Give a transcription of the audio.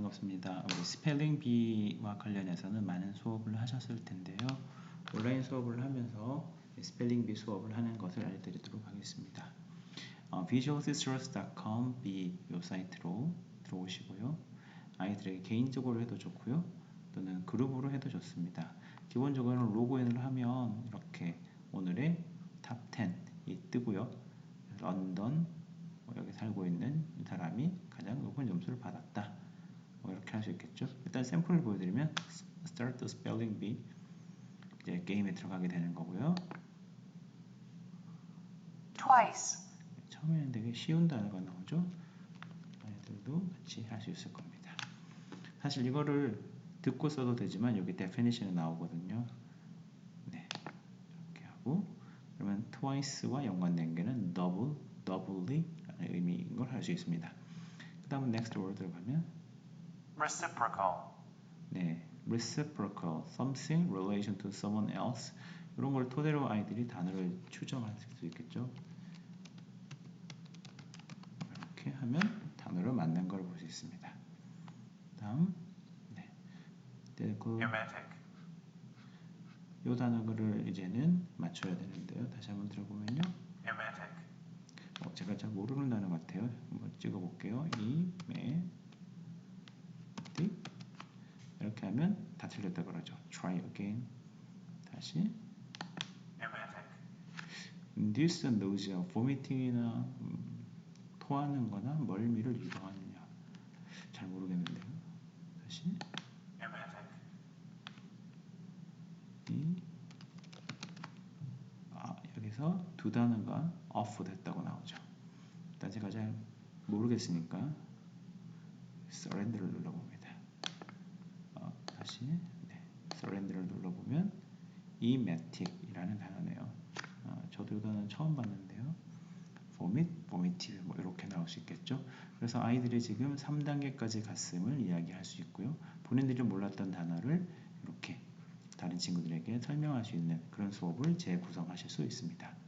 반갑습니다. 우리 스펠링 비와 관련해서는 많은 수업을 하셨을 텐데요. 온라인 수업을 하면서 스펠링 비 수업을 하는 것을 알려드리도록 하겠습니다. 어, visualsisters.com B 이 사이트로 들어오시고요. 아이들에게 개인적으로 해도 좋고요. 또는 그룹으로 해도 좋습니다. 기본적으로 로그인을 하면 이렇게 오늘의 탑 10이 뜨고요. 런던 뭐 여기 살고 있는 사람이 가장 높은 점수를 받았다. 뭐 이렇게 할 수 있겠죠. 일단 샘플을 보여드리면 start the spelling bee 이제 게임에 들어가게 되는 거고요. twice, 처음에는 되게 쉬운 단어가 나오죠. 아이들도 같이 할 수 있을 겁니다. 사실 이거를 듣고 써도 되지만 여기 definition이 나오거든요. 네, 이렇게 하고 그러면 twice와 연관된 게는 double, doubly 라는 의미인 걸 할 수 있습니다. 그 다음은 next word로 가면 reciprocal, 네, reciprocal, something relation to someone else 이런 걸 토대로 아이들이 단어를 추정할 수 있겠죠. 이렇게 하면 단어를 만든 걸볼 수 있습니다. 다음, 네, 네, 그, emetic, 요 단어를 이제는 맞춰야 되는데요. 다시 한번 들어보면요. 어, 제가 잘 모르는 단어 같아요. 한번 찍어볼게요. 이, 매, 디 이렇게 하면 다 틀렸다 그러죠. Try again. 다시 emetic, induce nausea, vomiting이나 음, 토하는 거나 멀미를 유도하느냐. 잘 모르겠는데요. 다시 이 아, 여기서 두 단어가 off 됐다고 나오죠. 일단 제가 잘 모르겠으니까 surrender를 눌러봅니다. 어, 다시 네, surrender를 눌러보면 emetic이라는 단어네요. 어, 저도 이 단어 처음 봤는데요. vomit, vomitive 뭐 이렇게 나올 수 있겠죠. 그래서 아이들이 지금 3단계까지 갔음을 이야기할 수 있고요. 본인들이 몰랐던 단어를 이렇게 다른 친구들에게 설명할 수 있는 그런 수업을 재구성하실 수 있습니다.